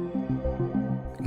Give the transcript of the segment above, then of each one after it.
Thank you.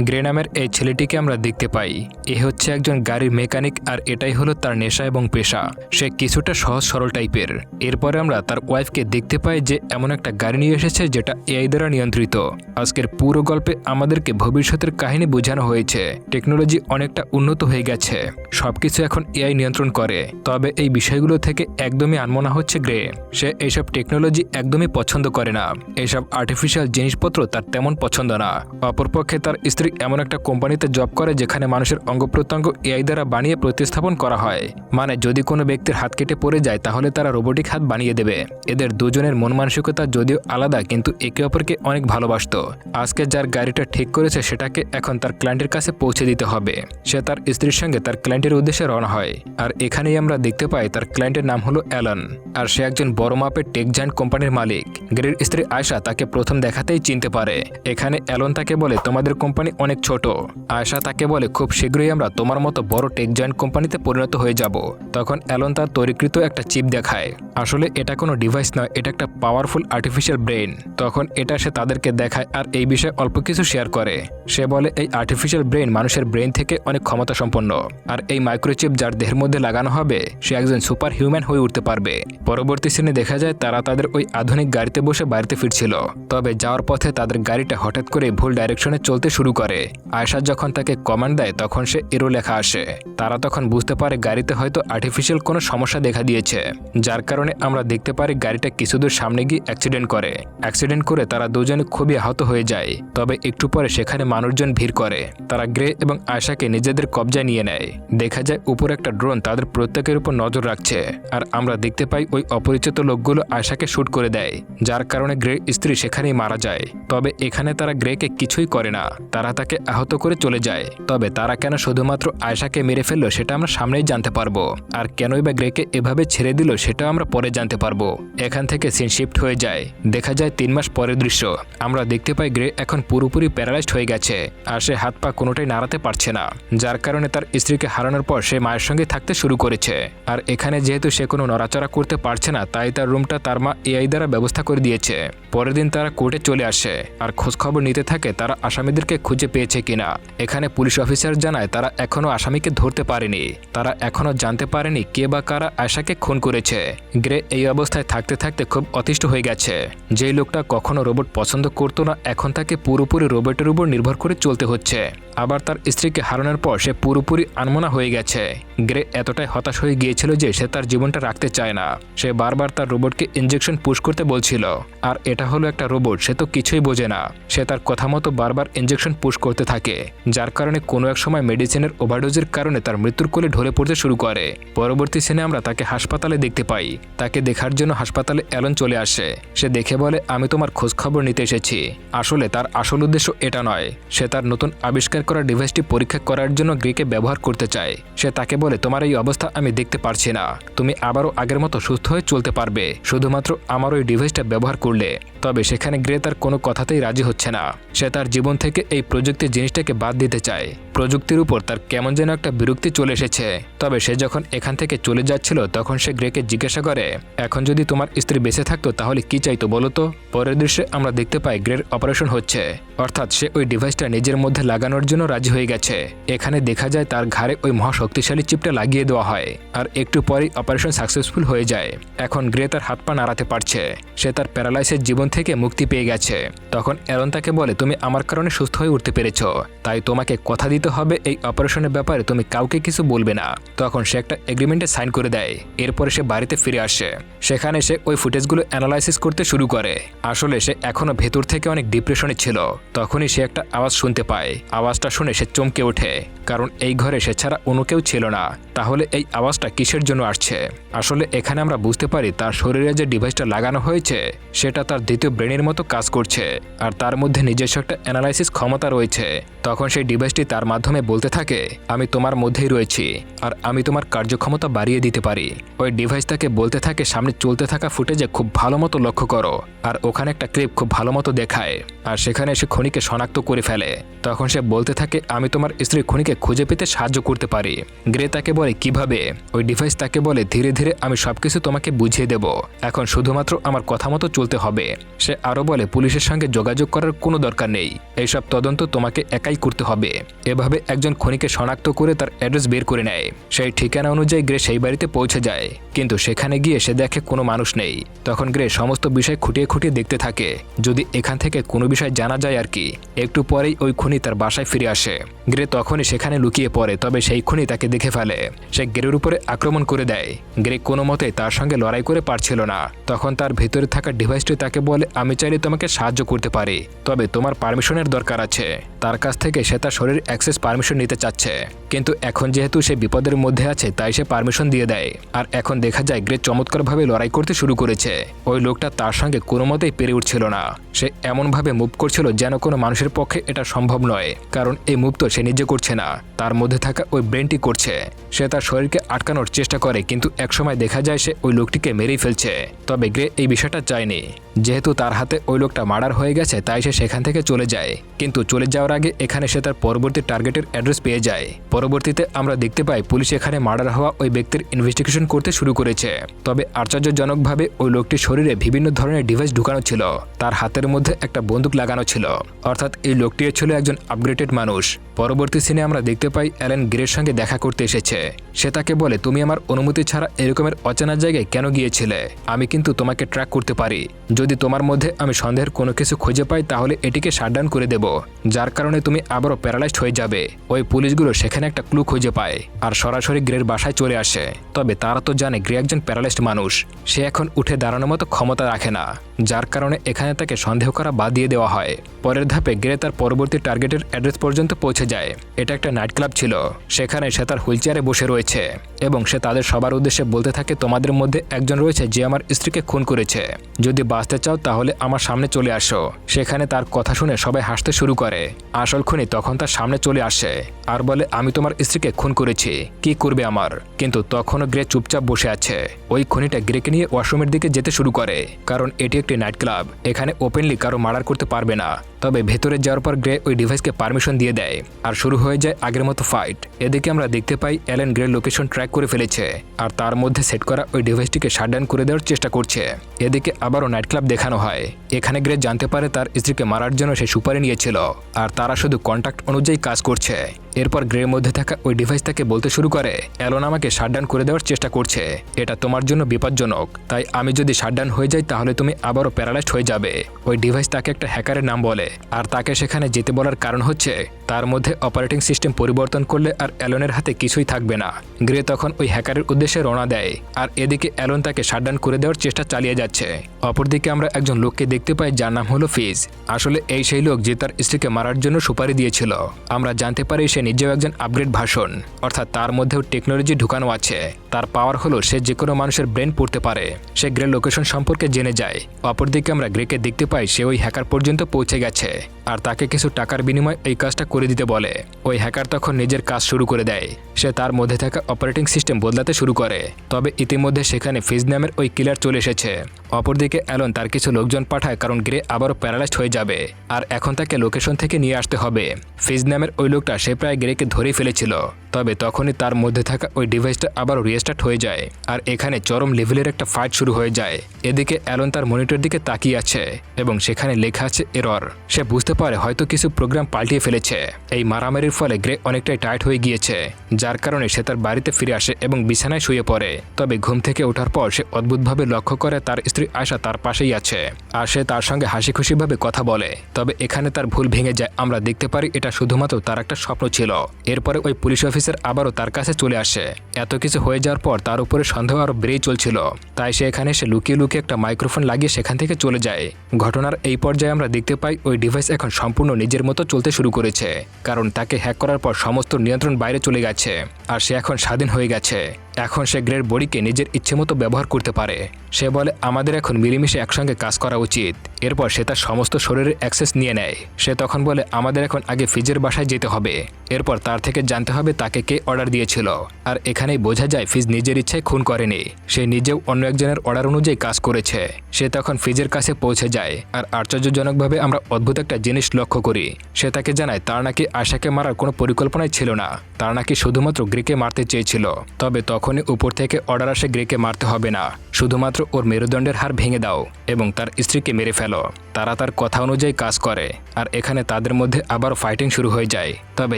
Grey নামের এই ছেলেটিকে আমরা দেখতে পাই। এ হচ্ছে একজন গাড়ির মেকানিক আর এটাই হলো তার নেশা এবং পেশা। সে কিছুটা সহজ সরল টাইপের। এরপরে আমরা তার ওয়াইফকে দেখতে পাই যে এমন একটা গাড়ি নিয়ে এসেছে যেটা এআই দ্বারা নিয়ন্ত্রিত। আজকের পুরো গল্পে আমাদেরকে ভবিষ্যতের কাহিনী বোঝানো হয়েছে। টেকনোলজি অনেকটা উন্নত হয়ে গেছে। সবকিছু এখন এআই নিয়ন্ত্রণ করে। তবে এই বিষয়গুলো থেকে একদমই আনমনা হচ্ছে গ্রে। সে এইসব টেকনোলজি একদমই পছন্দ করে না। এইসব আর্টিফিশিয়াল জিনিসপত্র তার তেমন পছন্দ না। অপরপক্ষে তার স্ত্রী এমন একটা কোম্পানিতে জব করে যেখানে মানুষের অঙ্গ প্রত্যঙ্গ এআই দ্বারা বানিয়ে প্রতিস্থাপন করা হয়। মানে যদি কোনো ব্যক্তির হাত কেটে পড়ে যায়, তাহলে তারা রোবোটিক হাত বানিয়ে দেবে। এদের দুজনের মন মানসিকতা যদিও আলাদা, কিন্তু একে অপরকে অনেক ভালোবাসতো। আজকে যার গাড়িটা ঠিক করেছে, সেটাকে এখন তার ক্লায়েন্টের কাছে পৌঁছে দিতে হবে। সে তার স্ত্রীর সঙ্গে তার ক্লায়েন্টের উদ্দেশ্যে রওনা হয়। আর এখানেই আমরা দেখতে পাই তার ক্লায়েন্টের নাম হলো অ্যালন। আর সে একজন বড় মাপের টেক জায়ান্ট কোম্পানির মালিক। গ্রের স্ত্রী আয়শা তাকে প্রথম দেখাতেই চিনতে পারে। এখানে অ্যালন তাকে বলে, তোমাদের কোম্পানি অনেক ছোট। আয়শা তাকে বলে, খুব শীঘ্রই আমরা তোমার মতো বড় টেক জয়েন্ট কোম্পানিতে পরিণত হয়ে যাব। তখন অ্যালন তার তৈরিকৃত একটা চিপ দেখায়। আসলে এটা কোনো ডিভাইস নয়, এটা একটা পাওয়ারফুল আর্টিফিশিয়াল ব্রেন তখন এটা সে তাদেরকে দেখায় আর এই বিষয়ে অল্প কিছু শেয়ার করে। সে বলে, এই আর্টিফিশিয়াল ব্রেন মানুষের ব্রেন থেকে অনেক ক্ষমতা সম্পন্ন আর এই মাইক্রোচিপ যার দেহের মধ্যে লাগানো হবে, সে একজন সুপার হিউম্যান হয়ে উঠতে পারবে। পরবর্তী সিনে দেখা যায়, তারা তাদের ওই আধুনিক গাড়িতে বসে বাড়িতে ফিরছিল। তবে যাওয়ার পথে তাদের গাড়িটা হঠাৎ করে ভুল ডাইরেকশনে চলতে শুরু করে। আয়সা যখন তাকে কমান্ড দেয়, তখন সে এরো লেখা আসে। তারা তখন বুঝতে পারে গাড়িতে হয়তো আর্টিফিশিয়াল কোনো সমস্যা দেখা দিয়েছে। যার কারণে আমরা দেখতে পারি গাড়িটা কিছুদূর সামনে গিয়ে অ্যাক্সিডেন্ট করে। অ্যাক্সিডেন্ট করে তারা দুজনে খুবই আহত হয়ে যায়। তবে একটু পরে সেখানে মানুষজন ভিড় করে। তারা গ্রে এবং আয়সাকে নিজেদের কবজায় নিয়ে নেয়। দেখা যায় উপর একটা ড্রোন তাদের প্রত্যেকের উপর নজর রাখছে। আর আমরা দেখতে পাই ওই অপরিচিত লোকগুলো আয়সাকে শ্যুট করে দেয়। যার কারণে গ্রে স্ত্রী সেখানেই মারা যায়। তবে এখানে তারা গ্রেকে কিছুই করে না। তারা তাকে আহত করে চলে যায়। তবে তারা কেন শুধুমাত্র আয়সাকে মেরে ফেলল সেটা আমরা সামনেই জানতে পারব। আর কেনই বা গ্রেকে এভাবে ছেড়ে দিল সেটাও আমরা পরে জানতে পারব। এখান থেকে সিন শিফট হয়ে যায়। দেখা যায় তিন মাস পরের দৃশ্য। আমরা দেখতে পাই গ্রে এখন পুরোপুরি প্যারালাইজড হয়ে গেছে। আর সে হাত পা কোনোটাই নাড়াতে পারছে না। যার কারণে তার স্ত্রীকে হারানোর পর সে মায়ের সঙ্গে থাকতে শুরু করেছে। আর এখানে যেহেতু সে কোনো নড়াচড়া করতে পারছে না, তাই তার রুমটা তার মা এআই দ্বারা ব্যবস্থা করে দিয়েছে। পরের দিন তারা কোর্টে চলে আসে, আর খোঁজখবর নিতে থাকে তারা আসামিদেরকে খুঁজে পেয়েছে কিনা। এখানে পুলিশ অফিসার জানায় তারা এখনও আসামিকে ধরতে পারেনি। তারা এখনও জানতে পারেনি কে বা কারা আয়সাকে খুন করেছে। গ্রে এই অবস্থায় থাকতে থাকতে খুব অতিষ্ঠ হয়ে গেছে। যেই লোকটা কখনো রোবট পছন্দ করতো না, এখন তাকে পুরোপুরি রোবটের উপর নির্ভর করে চলতে হচ্ছে। আবার তার স্ত্রীকে হারানোর পর সে পুরোপুরি আনমনা হয়ে গেছে। গ্রে এতটাই হতাশ হয়ে গিয়েছিল যে সে তার জীবনটা রাখতে চায় না। সে বারবার তার রোবটকে ইঞ্জেকশন পুশ করতে বলছিল। আর এটা হলো একটা রোবট, সে তো কিছুই বোঝে না। সে তার কথা মতো বারবার ইঞ্জেকশন পুশ করতে থাকে, যার কারণে কোনো এক সময় মেডিসিনের ওভারডোজের কারণে তার মৃত্যুর কোলে ঢলে পড়তে শুরু করে। পরবর্তী সিনে আমরা তাকে হাসপাতালে দেখতে পাই। তাকে দেখার জন্য হাসপাতালে অ্যালন চলে আসে। সে দেখে বলে, আমি তোমার খোঁজখবর নিতে এসেছি। আসলে তার আসল উদ্দেশ্য এটা নয়। সে তার নতুন আবিষ্কার করা ডিভাইসটি পরীক্ষা করার জন্য গ্রিকে ব্যবহার করতে চায়। সে তাকে বলে তোমার এই অবস্থা আমি দেখতে পারছি না। তুমি আবারও আগের মতো সুস্থ হয়ে চলতে পারবে। শুধুমাত্র আমার ওই ডিভাইসটা ব্যবহার করলে। তবে সেখানে গ্রে তার কোনো কথাতেই রাজি হচ্ছে না। সে তার জীবন থেকে এই প্রযুক্তির জিনিসটাকে বাদ দিতে চায়। প্রযুক্তির উপর তার কেমন যেন একটা বিরক্তি চলে এসেছে। তবে সে যখন এখান থেকে চলে যাচ্ছিল, তখন সে গ্রেকে জিজ্ঞাসা করে, এখন যদি তোমার স্ত্রী বেঁচে থাকতো, তাহলে কি চাইতো বলো তো? পরের দৃশ্যে আমরা দেখতে পাই গ্রের অপারেশন হচ্ছে। অর্থাৎ সে ওই ডিভাইসটা নিজের মধ্যে লাগানোর জন্য রাজি হয়ে গেছে। এখানে দেখা যায় তার ঘাড়ে ওই মহাশক্তিশালী চিপটা লাগিয়ে দেওয়া হয় আর একটু পরেই অপারেশন সাকসেসফুল হয়ে যায়। এখন গ্রে তার হাত পা নাড়াতে পারছে। সে তার প্যারালাইসের জীবন থেকে মুক্তি পেয়ে গেছে। তখন অ্যারন তাকে বলে, তুমি আমার কারণে সুস্থ হয়ে উঠতে পেরেছ। তাই তোমাকে কথা দিতে হবে এই অপারেশনের ব্যাপারে। তুমি কাউকে কিছু বলবে না। তখন সে একটা এগ্রিমেন্টে সাইন করে দেয়। এরপরে সে বাড়িতে ফিরে আসে। সেখানে সে ওই ফুটেজগুলো অ্যানালাইসিস করতে শুরু করে। আসলে সে এখনও ভেতর থেকে অনেক ডিপ্রেশনে ছিল। তখনই সে একটা আওয়াজ শুনতে পায়। আওয়াজটা শুনে সে চমকে ওঠে। কারণ এই ঘরে সে ছাড়া অন্য কেউ ছিল না। তাহলে এই আওয়াজটা কিসের জন্য আসছে? আসলে এখানে আমরা বুঝতে পারি তার শরীরে যে ডিভাইসটা লাগানো হয়েছে, সেটা তার দ্বিতীয় ব্রেনের মতো কাজ করছে, আর তার মধ্যে নিজস্ব একটা অ্যানালাইসিস ক্ষমতা রয়েছে। তখন সেই ডিভাইসটি তার মাধ্যমে বলতে থাকে, আমি তোমার মধ্যেই রয়েছি আর আমি তোমার কার্যক্ষমতা বাড়িয়ে দিতে পারি। ওই ডিভাইস তাকে বলতে থাকে, সামনে চলতে থাকা ফুটেজে খুব ভালো মতো লক্ষ্য করো আর ওখানে একটা ক্লিপ খুব ভালো মতো দেখায়। আর সেখানে সে খনিকে শনাক্ত করে ফেলে। তখন সে বলতে থাকে, আমি তোমার স্ত্রী খনিকে খুঁজে পেতে সাহায্য করতে পারি। গ্রে তাকে বলে, কীভাবে? ওই ডিভাইস তাকে বলে, ধীরে ধীরে আমি সবকিছু তোমাকে বুঝিয়ে দেব। এখন শুধুমাত্র আমার কথা মতো চলতে হবে। সে আরও বলে, পুলিশের সঙ্গে যোগাযোগ করার কোনো দরকার নেই। এইসব তদন্ত তোমাকে একাই করতে হবে। এভাবে একজন খনিকে শনাক্ত করে তার অ্যাড্রেস বের করে নেয়। সেই ঠিকানা অনুযায়ী গ্রে সেই বাড়িতে পৌঁছে যায়। কিন্তু সেখানে গিয়ে সে দেখে কোনো মানুষ নেই। তখন গ্রে সমস্ত বিষয় খুঁটিয়ে খুঁটিয়ে দেখতে থাকে। যদি এখান থেকে কোনো বিষয় জানা যায় আর কি, একটু পরেই ওই খুনি তার বাসায় ফিরে আসে। গ্রে তখনই সেখানে লুকিয়ে পড়ে, তবে সেই খুনি তাকে দেখে ফেলে। সে গ্রের উপরে আক্রমণ করে দেয়। গ্রে কোনো মতে তার সঙ্গে লড়াই করে পারছিল না। তখন তার ভেতরে থাকা ডিভাইসটি তাকে বলে, আমি চাইলে তোমাকে সাহায্য করতে পারি, তবে তোমার পারমিশনের দরকার আছে। তার কাছ থেকে সে তার শরীর অ্যাক্সেস পারমিশন নিতে চাচ্ছে। কিন্তু এখন যেহেতু সে বিপদের মধ্যে আছে, তাই সে পারমিশন দিয়ে দেয়। আর এখন দেখা যায় গ্রে চমৎকারভাবে লড়াই করতে শুরু করেছে। ওই লোকটা তার সঙ্গে কোনো মতেই পেরে উঠছিল না। সে এমনভাবে মুভ করছিল যেন কোনো মানুষের পক্ষে এটা সম্ভব নয়। কারণ এই মুভ তো সে নিজে করছে না। তার মধ্যে থাকা ওই ব্রেনটি করছে। সে তার শরীরকে আটকানোর চেষ্টা করে, কিন্তু একসময় দেখা যায় সে ওই লোকটিকে মেরেই ফেলছে। তবে গ্রে এই বিষয়টা চায়নি। যেহেতু তার হাতে ওই লোকটা মার্ডার হয়ে গেছে, তাই সে সেখান থেকে চলে যায়। কিন্তু চলে যাওয়ার আগে এখানে সে তার পরবর্তী টার্গেটের অ্যাড্রেস পেয়ে যায়। পরবর্তীতে আমরা দেখতে পাই পুলিশ এখানে মার্ডার হওয়া ওই ব্যক্তির ইনভেস্টিগেশন করতে শুরু করেছে। তবে আশ্চর্যজনকভাবে ওই লোকটির শরীরে বিভিন্ন ধরনের ডিভাইস ঢুকানো ছিল। তার হাতের মধ্যে একটা বন্দুক লাগানো ছিল। অর্থাৎ এই লোকটিও ছিল একজন আপগ্রেডেড মানুষ। পরবর্তী সিনে আমরা দেখতে পাই অ্যালেন গ্রের সঙ্গে দেখা করতে এসেছে। সে তাকে বলে, তুমি আমার অনুমতি ছাড়া এরকমের অচেনা জায়গায় কেন গিয়েছিলে? আমি কিন্তু তোমাকে ট্র্যাক করতে পারি। যদি তোমার মধ্যে আমি সন্দেহের কোনো কিছু খুঁজে পাই, তাহলে এটিকে শাটডাউন করে দেব। যার কারণে তুমি আবারও প্যারালাইজড হয়ে যাবে। ওই পুলিশগুলো সেখানে একটা ক্লু খুঁজে পায় আর সরাসরি গ্রের বাসায় চলে আসে। তবে তারা তো জানে, গ্রে একজন প্যারালাইজড মানুষ। সে এখন উঠে দাঁড়ানোর মতো ক্ষমতা রাখে না। যার কারণে এখানে তাকে সন্দেহ করা বাদ দিয়ে দেওয়া হয়। পরের ধাপে গ্রে তার পরবর্তী টার্গেটের অ্যাড্রেস পর্যন্ত পৌঁছে যায়। এটা একটা নাইট ক্লাব ছিল। সেখানে সে তার হুইল চেয়ারে বসে রয়েছে এবং সে তাদের সবার উদ্দেশ্যে বলতে থাকে, তোমাদের মধ্যে একজন রয়েছে যে আমার স্ত্রীকে খুন করেছে। যদি বাঁচতে চাও তাহলে আমার সামনে চলে আসো। সেখানে তার কথা শুনে সবাই হাসতে শুরু করে। আসল খুনি তখন তার সামনে চলে আসে। আর বলে, আমি তোমার স্ত্রীকে খুন করেছি। কি করবে আমার? কিন্তু তখনও গ্রে চুপচাপ বসে আছে। ওই খুনিটা গ্রেকে নিয়ে ওয়াশরুমের দিকে যেতে শুরু করে। কারণ এটি একটি নাইট ক্লাব এখানে ওপেনলি কারও মার্ডার করতে পারবে না। তবে ভেতরে যাওয়ার পর গ্রে ওই ডিভাইসকে পারমিশন দিয়ে দেয়। আর শুরু হয়ে যায় আগের মতো ফাইট এদিকে আমরা দেখতে পাই অ্যালেন গ্রে লোকেশন ট্র্যাক করে ফেলেছে। আর তার মধ্যে সেট করা ওই ডিভাইসটিকে শাটডাউন করে দেওয়ার চেষ্টা করছে। এদিকে আবারও নাইট ক্লাব দেখানো হয়। এখানে গ্রে জানতে পারে তার স্ত্রীকে মারার জন্য সে সুপারি নিয়েছিল। আর তারা শুধু কন্ট্যাক্ট অনুযায়ী কাজ করছে। এরপর গ্রের মধ্যে থাকা ওই ডিভাইস তাকে বলতে শুরু করে, অ্যালন আমাকে শাটডাউন করে দেওয়ার চেষ্টা করছে। এটা তোমার জন্য বিপজ্জনক। তাই আমি যদি শাটডাউন হয়ে যাই তাহলে তুমি আবারও প্যারালাইজড হয়ে যাবে। ওই ডিভাইস তাকে একটা হ্যাকারের নাম বলে, আর তাকে সেখানে যেতে বলার কারণ হচ্ছে তার মধ্যে অপারেটিং সিস্টেম পরিবর্তন করলে আর অ্যালনের হাতে কিছুই থাকবে না। গ্রে তখন ওই হ্যাকারের উদ্দেশ্যে রওনা দেয়, আর এদিকে অ্যালন তাকে শাটডাউন করে দেওয়ার চেষ্টা চালিয়ে যাচ্ছে। অপরদিকে আমরা একজন লোককে দেখতে পাই যার নাম হলো ফিজ। আসলে এই সেই লোক যে তার স্ত্রীকে মারার জন্য সুপারি দিয়েছিল। আমরা জানতে পারি সে নিজেও একজন আপগ্রেড ভাষণ, অর্থাৎ তার মধ্যেও টেকনোলজি ঢুকানো আছে। তার পাওয়ার হলো সে যে কোনো মানুষের ব্রেন পড়তে পারে। সে গ্রে লোকেশন সম্পর্কে জেনে যায়। অপরদিকে আমরা গ্রেকে দেখতে পাই সে ওই হ্যাকার পর্যন্ত পৌঁছে গেছে, আর তাকে কিছু টাকার বিনিময়ে এই কাজটা করে দিতে বলে। ওই হ্যাকার তখন নিজের কাজ শুরু করে দেয়। সে তার মধ্যে থাকা অপারেটিং সিস্টেম বদলাতে শুরু করে। তবে ইতিমধ্যে সেখানে ফিজ নামের ওই কিলার চলে এসেছে। অপরদিকে অ্যালন তার কিছু লোকজন পাঠায় কারণ গ্রে আবারও প্যারালাইজড হয়ে যাবে। আর এখন তাকে লোকেশন থেকে নিয়ে আসতে হবে। ফিজ নামের ওই লোকটা সে প্রায় গ্রেকে ধরে ফেলেছিল। তবে তখনই তার মধ্যে থাকা ওই ডিভাইসটা আবারও রিস্টার্ট হয়ে যায়। আর এখানে চরম লেভেলের একটা ফাইট শুরু হয়ে যায়। এদিকে অ্যালন তার মনিটর দিকে তাকিয়ে আছে এবং সেখানে লেখা আছে এরর সে বুঝতে পারে হয়তো কিছু প্রোগ্রাম পাল্টিয়ে ফেলেছে। এই মারামারির ফলে গ্রে অনেকটাই টাইট হয়ে গিয়েছে, যার কারণে সে তার বাড়িতে ফিরে আসে এবং বিছানায় শুয়ে পড়ে। তবে ঘুম থেকে ওঠার পর সে অদ্ভুতভাবে লক্ষ্য করে তার স্ত্রী আয়সা তার পাশেই আছে আর সে তার সঙ্গে হাসি খুশিভাবে কথা বলে। তবে এখানে তার ভুল ভেঙে যায়, আমরা দেখতে পারি এটা শুধুমাত্র তার একটা স্বপ্ন ছিল। এরপরে ওই পুলিশ অফিসার আবারও তার কাছে চলে আসে। এত কিছু হয়ে যাওয়ার পর তার উপরে সন্দেহ আরও বেড়েই চলছিল। তাই সে এখানে এসে লুকিয়ে লুকিয়ে একটা মাইক্রোফোন লাগিয়ে সেখান থেকে চলে যায়। ঘটনার এই পর্যায়ে আমরা দেখতে পাই ওই ডিভাইস এখন সম্পূর্ণ নিজের মতো চলতে শুরু করেছে। কারণ তাকে হ্যাক করার পর সমস্ত নিয়ন্ত্রণ বাইরে চলে গেছে, আর সে এখন স্বাধীন হয়ে গেছে। এখন সে গ্রের বডিকে নিজের ইচ্ছে মতো ব্যবহার করতে পারে। সে বলে, আমাদের এখন মিলেমিশে একসঙ্গে কাজ করা উচিত। এরপর সে তার সমস্ত শরীরের অ্যাক্সেস নিয়ে নেয়। সে তখন বলে, আমাদের এখন আগে ফিজের বাসায় যেতে হবে। এরপর তার থেকে জানতে হবে তাকে কে অর্ডার দিয়েছিল। আর এখানেই বোঝা যায় ফিজ নিজের ইচ্ছায় খুন করেনি। সে নিজেও অন্য একজনের অর্ডার অনুযায়ী কাজ করেছে। সে তখন ফিজের কাছে পৌঁছে যায়। আর আশ্চর্যজনকভাবে আমরা অদ্ভুত একটা জিনিস লক্ষ্য করি। সে তাকে জানায়, তার নাকি আশাকে মারার কোনো পরিকল্পনাই ছিল না। তার নাকি শুধুমাত্র গ্রিকে মারতে চেয়েছিল। তবে তখনই উপর থেকে অর্ডার আসে গ্রেকে মারতে হবে না। শুধুমাত্র ওর মেরুদণ্ডের হার ভেঙে দাও এবং তার স্ত্রীকে মেরে ফেলো। তারা তার কথা অনুযায়ী কাজ করে, আর এখানে তাদের মধ্যে আবার ফাইটিং শুরু হয়ে যায়। তবে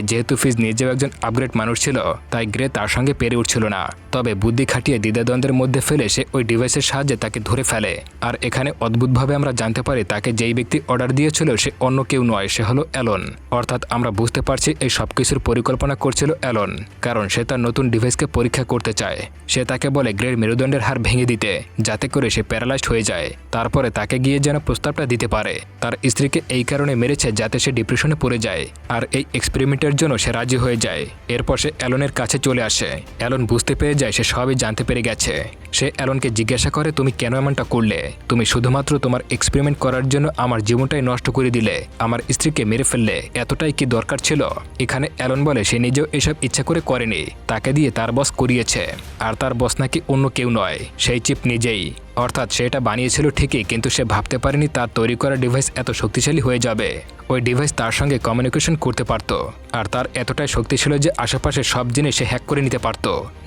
যেহেতু ফিজ নিজেও একজন আপগ্রেড মানুষ ছিল, তাই গ্রে তার সঙ্গে পেরে উঠছিল না। তবে বুদ্ধি খাটিয়ে দ্বিধাদ্বন্দ্বের মধ্যে ফেলে সে ওই ডিভাইসের সাহায্যে তাকে ধরে ফেলে। আর এখানে অদ্ভুতভাবে আমরা জানতে পারি তাকে যেই ব্যক্তি অর্ডার দিয়েছিল সে অন্য কেউ নয়, সে হলো অ্যালন। অর্থাৎ আমরা বুঝতে পারছি এই সব কিছুর পরিকল্পনা করছিল অ্যালন, কারণ সে তার নতুন ডিভাইসকে পরীক্ষা করতে চায়। সে তাকে বলে গ্রের মেরুদণ্ডের হার ভেঙে দিতে, যাতে করে সে প্যারালাইজড হয়ে যায়। তারপরে তাকে গিয়ে যেন প্রস্তাবটা দিতে পারে। তার স্ত্রীকে এই কারণে মেরেছে যাতে সে ডিপ্রেশনে পড়ে যায়, আর এই এক্সপেরিমেন্টের জন্য সে রাজি হয়ে যায়। এরপর সে অ্যালনের কাছে চলে আসে। অ্যালন বুঝতে পেরে যায় সে সবই জানতে পেরে গেছে। সে অ্যালনকে জিজ্ঞাসা করে, তুমি কেন এমনটা করলে? তুমি শুধুমাত্র তোমার এক্সপেরিমেন্ট করার জন্য আমার জীবনটাই নষ্ট করে দিলে, আমার স্ত্রীকে মেরে ফেললে। এতটাই কি দরকার ছিল? এখানে অ্যালন বলে, সে নিজেও এসব ইচ্ছা করে করেনি। তাকে দিয়ে তার বস করিয়েছে। আর তার বস নাকি অন্য কেউ নয়। সেই চিপ নিজেই। অর্থাৎ সে এটা বানিয়েছিল ঠিকই, কিন্তু সে ভাবতে পারেনি তার তৈরি করা ডিভাইস এত শক্তিশালী হয়ে যাবে। ওই ডিভাইস তার সঙ্গে কমিউনিকেশন করতে পারত, আর তার এতটাই শক্তি ছিল যে আশেপাশে সব জিনিস সে হ্যাক করে নিতে পারত,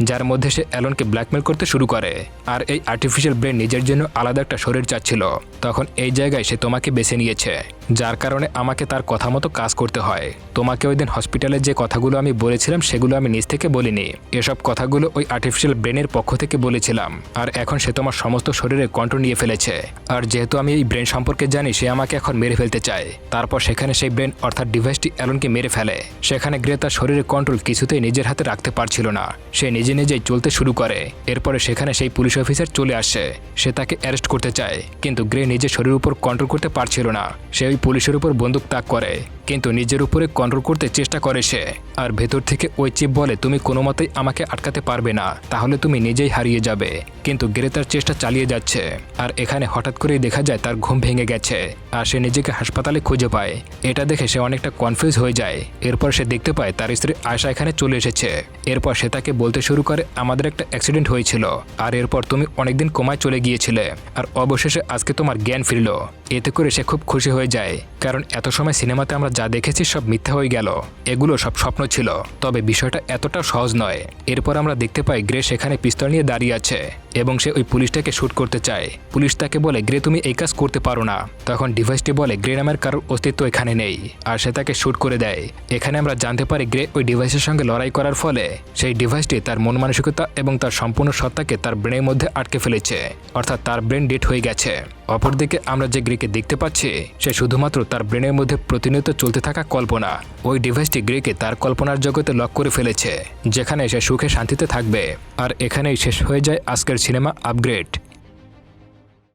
যার মধ্যে সে অ্যালনকে ব্ল্যাকমেল করতে শুরু করে। আর এই আর্টিফিশিয়াল ব্রেন নিজের জন্য আলাদা একটা শরীর চাচ্ছিল, তখন এই জায়গায় সে তোমাকে বেছে নিয়েছে, যার কারণে আমাকে তার কথা মতো কাজ করতে হয়। তোমাকে ওই দিন হসপিটালে যে কথাগুলো আমি বলেছিলাম সেগুলো আমি নিজ থেকে বলিনি। এসব কথাগুলো ওই আর্টিফিশিয়াল ব্রেনের পক্ষ থেকে বলেছিলাম, আর এখন সে তোমার সমস্ত শরীরে কন্ট্রোল নিয়ে ফেলেছে। আর যেহেতু আমি এই ব্রেন সম্পর্কে জানি, সে আমাকে এখন মেরে ফেলতে চায়। তারপর সেখানে সেই ব্রেন, অর্থাৎ ডিভাইসটি অ্যালনকে মেরে ফেলে। সেখানে গ্রে তার শরীরের কন্ট্রোল কিছুতেই নিজের হাতে রাখতে পারছিল না। সে নিজে নিজেই চলতে শুরু করে। এরপরে সেখানে সেই পুলিশ অফিসার চলে আসে। সে তাকে অ্যারেস্ট করতে চায়। কিন্তু গ্রে নিজের শরীরের উপর কন্ট্রোল করতে পারছিল না। সে ওই পুলিশের উপর বন্দুক তাক করে। কিন্তু নিজের উপরে কন্ট্রোল করতে চেষ্টা করে সে। আর ভেতর থেকে ওই চিপ বলে, তুমি কোনো মতেই আমাকে আটকাতে পারবে না, তাহলে তুমি নিজেই হারিয়ে যাবে। কিন্তু গ্রে তার চেষ্টা চালিয়ে যাচ্ছে। আর এখানে হঠাৎ করেই দেখা যায় তার ঘুম ভেঙে গেছে, আর সে নিজেকে হাসপাতালে খুঁজে পায়। এটা দেখে সে অনেকটা কনফিউজ হয়ে যায়। এরপর সে দেখতে পায় তার স্ত্রী আয়সা এখানে চলে এসেছে। এরপর সে তাকে বলতে শুরু করে, আমাদের একটা অ্যাক্সিডেন্ট হয়েছিল। আর এরপর তুমি অনেকদিন কোমায় চলে গিয়েছিলে। আর অবশেষে আজকে তোমার জ্ঞান ফিরল। এতে করে সে খুব খুশি হয়ে যায়। কারণ এত সময় সিনেমাতে আমরা যা দেখেছি সব মিথ্যা হয়ে গেল। এগুলো সব স্বপ্ন ছিল। তবে বিষয়টা এতটা সহজ নয়। এরপর আমরা দেখতে পাই গ্রে সেখানে পিস্তল নিয়ে দাঁড়িয়ে আছে। এবং সে ওই পুলিশটাকে শ্যুট করতে চায়। পুলিশ তাকে বলে, গ্রে, তুমি এই কাজ করতে পারো না। তখন ডিভাইসটি বলে, গ্রে নামের কারোর অস্তিত্ব এখানে নেই। আর সে তাকে শ্যুট করে দেয়। এখানে আমরা জানতে পারি, গ্রে ওই ডিভাইসের সঙ্গে লড়াই করার ফলে সেই ডিভাইসটি তার মন মানসিকতা এবং তার সম্পূর্ণ সত্তাকে তার ব্রেনের মধ্যে আটকে ফেলেছে। অর্থাৎ তার ব্রেন ডেট হয়ে গেছে। অপরদিকে আমরা যে গ্রেকে দেখতে পাচ্ছি, সে শুধুমাত্র তার ব্রেনের মধ্যে প্রতিনিয়ত চলতে থাকা কল্পনা। ওই ডিভাইসটি গ্রেকে তার কল্পনার জগতে লক করে ফেলেছে, যেখানে সে সুখে শান্তিতে থাকবে। আর এখানেই শেষ হয়ে যায় আজকের সিনেমা আপগ্রেড